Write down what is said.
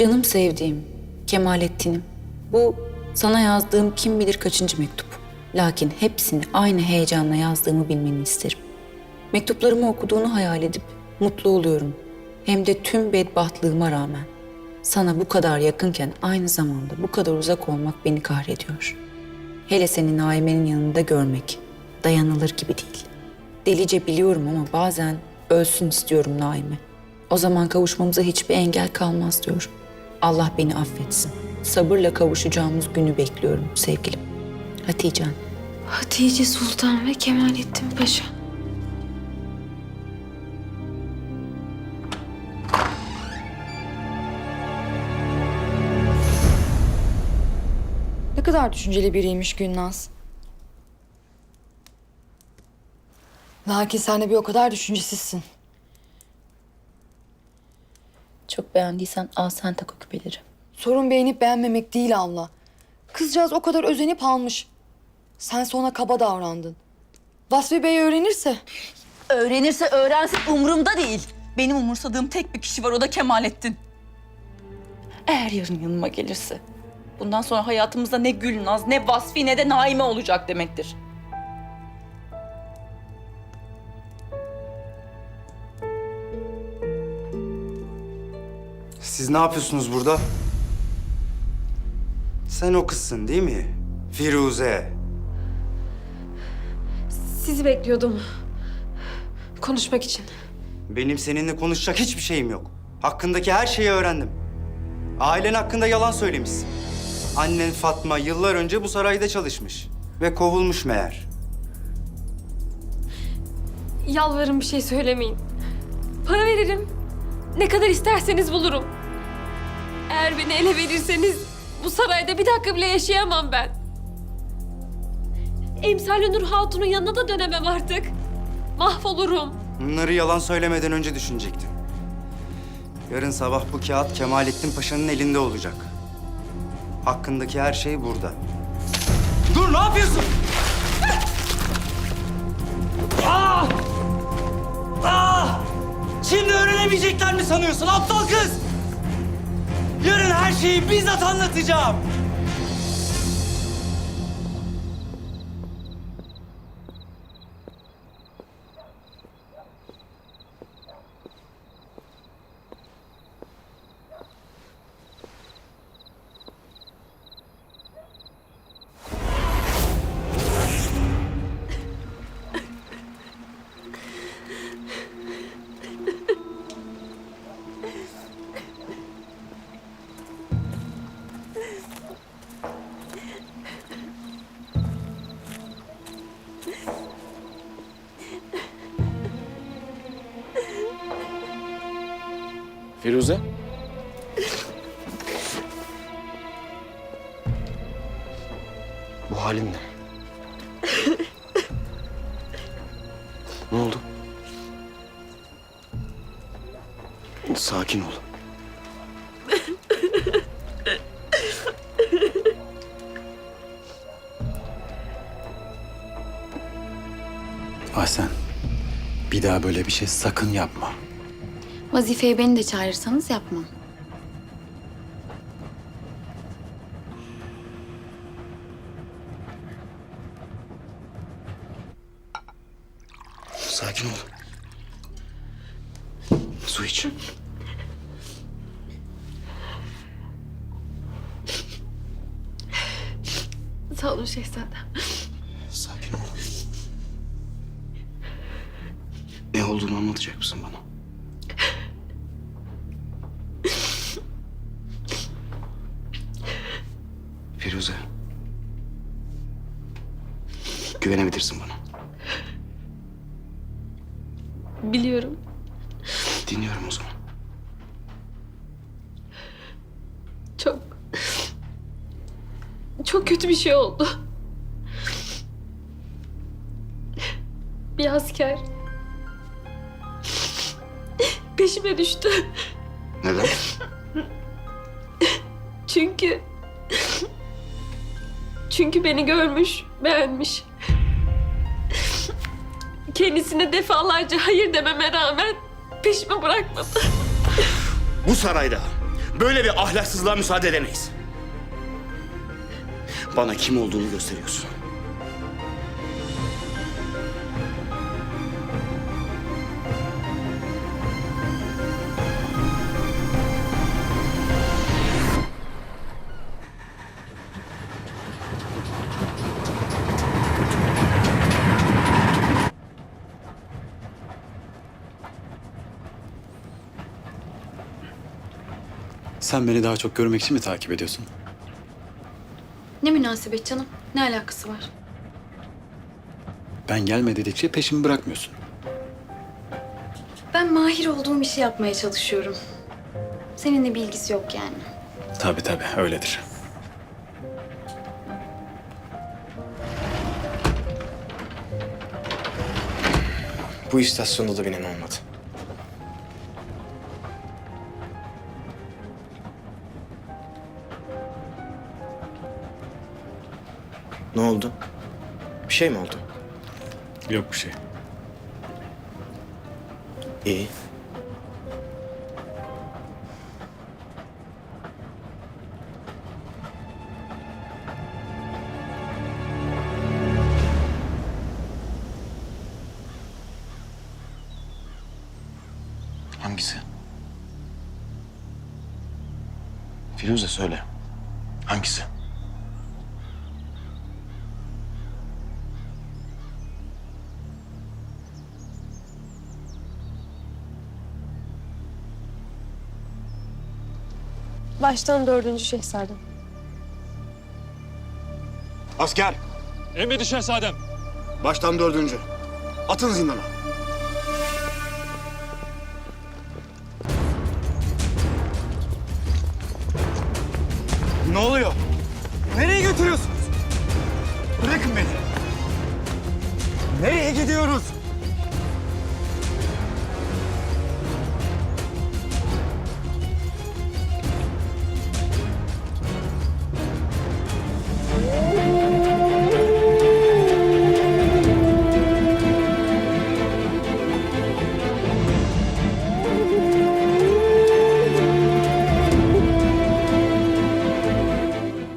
Canım sevdiğim, Kemalettin'im. Bu sana yazdığım kim bilir kaçıncı mektup. Lakin hepsini aynı heyecanla yazdığımı bilmeni isterim. Mektuplarımı okuduğunu hayal edip mutlu oluyorum. Hem de tüm bedbahtlığıma rağmen. Sana bu kadar yakınken aynı zamanda bu kadar uzak olmak beni kahrediyor. Hele seni Naime'nin yanında görmek dayanılır gibi değil. Delice biliyorum ama bazen ölsün istiyorum Naime. O zaman kavuşmamıza hiçbir engel kalmaz diyorum. Allah beni affetsin. Sabırla kavuşacağımız günü bekliyorum sevgilim. Hatice'm. Hatice Sultan ve Kemalettin Paşa. Ne kadar düşünceli biriymiş Gülnaz. Lakin sen de bir o kadar düşüncesizsin. Çok beğendiysen al sen tak o küpeleri. Sorun beğenip beğenmemek değil Allah. Kızcağız o kadar özenip almış. Sen ona kaba davrandın. Vasfi Bey öğrenirse Öğrenirse öğrensin umurumda değil. Benim umursadığım tek bir kişi var o da Kemalettin. Eğer yarın yanıma gelirse bundan sonra hayatımızda ne Gülnaz, ne Vasfi, ne de Naime olacak demektir. Siz ne yapıyorsunuz burada? Sen o kızsın değil mi? Firuze. Sizi bekliyordum. Konuşmak için. Benim seninle konuşacak hiçbir şeyim yok. Hakkındaki her şeyi öğrendim. Ailen hakkında yalan söylemişsin. Annen Fatma yıllar önce bu sarayda çalışmış. Ve kovulmuş meğer. Yalvarırım bir şey söylemeyin. Para veririm. Ne kadar isterseniz bulurum. Eğer beni ele verirseniz bu sarayda bir dakika bile yaşayamam ben. Emsal Nur Hatun'un yanına da dönemem artık. Mahvolurum. Bunları yalan söylemeden önce düşünecektin. Yarın sabah bu kağıt Kemalettin Paşa'nın elinde olacak. Hakkındaki her şey burada. Dur ne yapıyorsun? Ah! Ah! Şimdi öğrenemeyecekler mi sanıyorsun aptal kız? Yarın her şeyi bizzat anlatacağım. Firuze? Bu halin ne? ne oldu? Sakin ol. Ahsen, bir daha böyle bir şey sakın yapma. Vazifeye beni de çağırırsanız yapmam. Sakin ol. Su iç. Sağ olun şehzadem. Sakin ol. Ne olduğunu anlatacak mısın bana? Firuze. Güvenebilirsin bana. Biliyorum. Dinliyorum o zaman. Çok... Çok kötü bir şey oldu. Bir asker... Peşime düştü. Neden? Çünkü... Çünkü beni görmüş, beğenmiş. Kendisine defalarca hayır dememe rağmen peşimi bırakmadı. Bu sarayda Böyle bir ahlaksızlığa müsaade edemeyiz. Bana kim olduğunu gösteriyorsun. Sen beni daha çok görmek için mi takip ediyorsun? Ne münasebet canım? Ne alakası var? Ben gelme dedikçe peşimi bırakmıyorsun. Ben mahir olduğum işi yapmaya çalışıyorum. Seninle bir ilgisi yok yani. Tabii tabii öyledir. Bu istasyonda da binen olmadı. Ne oldu? Bir şey mi oldu? Yok bir şey. İyi. Hangisi? Firuze söyle. Hangisi? Baştan dördüncü şehzadem. Asker! Emredin şehzadem. Baştan dördüncü. Atın zindana. Ne oluyor? Nereye götürüyorsunuz? Bırakın beni. Nereye gidiyoruz?